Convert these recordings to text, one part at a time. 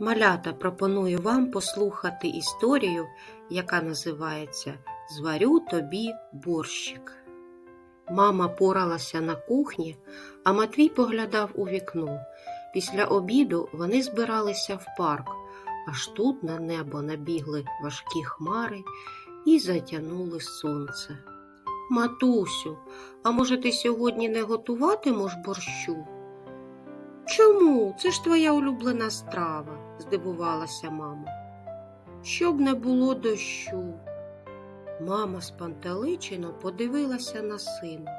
Малята пропоную вам послухати історію, яка називається Зварю тобі борщик. Мама поралася на кухні, а Матвій поглядав у вікно. Після обіду вони збиралися в парк, аж тут на небо набігли важкі хмари і затянули сонце. Матусю, а може ти сьогодні не готуватимеш борщу? Чому? Це ж твоя улюблена страва, здивувалася мама. Щоб не було дощу. Мама спантеличено подивилася на сина.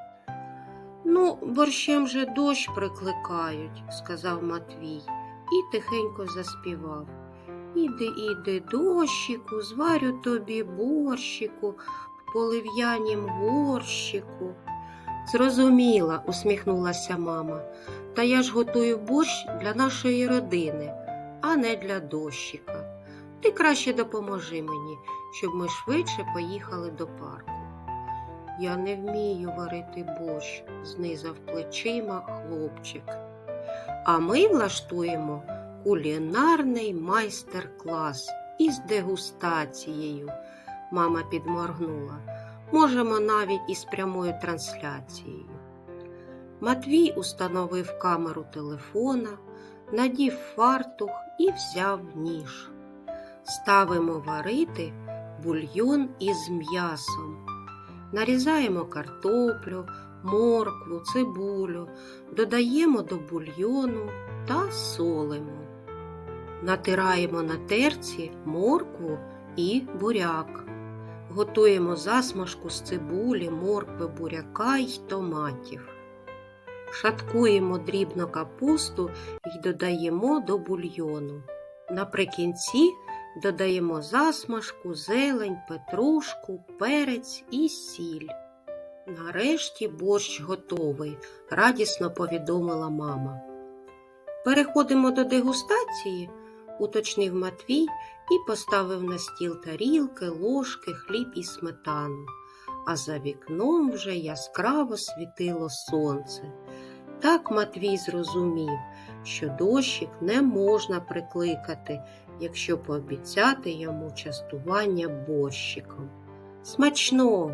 Ну, борщем же дощ прикликають, сказав Матвій і тихенько заспівав. Іди, іди, дощику, зварю тобі борщику, полив'янім горщику. Зрозуміла, усміхнулася мама. Та я ж готую борщ для нашої родини, а не для дощика. Ти краще допоможи мені, щоб ми швидше поїхали до парку. Я не вмію варити борщ, знизав плечима хлопчик. А ми влаштуємо кулінарний майстер-клас із дегустацією. Мама підморгнула. Можемо навіть із прямою трансляцією. Матвій установив камеру телефона, надів фартух і взяв ніж. Ставимо варити бульйон із м'ясом. Нарізаємо картоплю, моркву, цибулю, додаємо до бульйону та солимо. Натираємо на терці моркву і буряк. Готуємо засмажку з цибулі, моркви, буряка й томатів. Шаткуємо дрібно капусту і додаємо до бульйону. Наприкінці додаємо засмажку, зелень, петрушку, перець і сіль. Нарешті борщ готовий, радісно повідомила мама. Переходимо до дегустації, уточнив Матвій і поставив на стіл тарілки, ложки, хліб і сметану. А за вікном вже яскраво світило сонце. Так Матвій зрозумів, що дощик не можна прикликати, якщо пообіцяти йому частування борщиком. Смачного!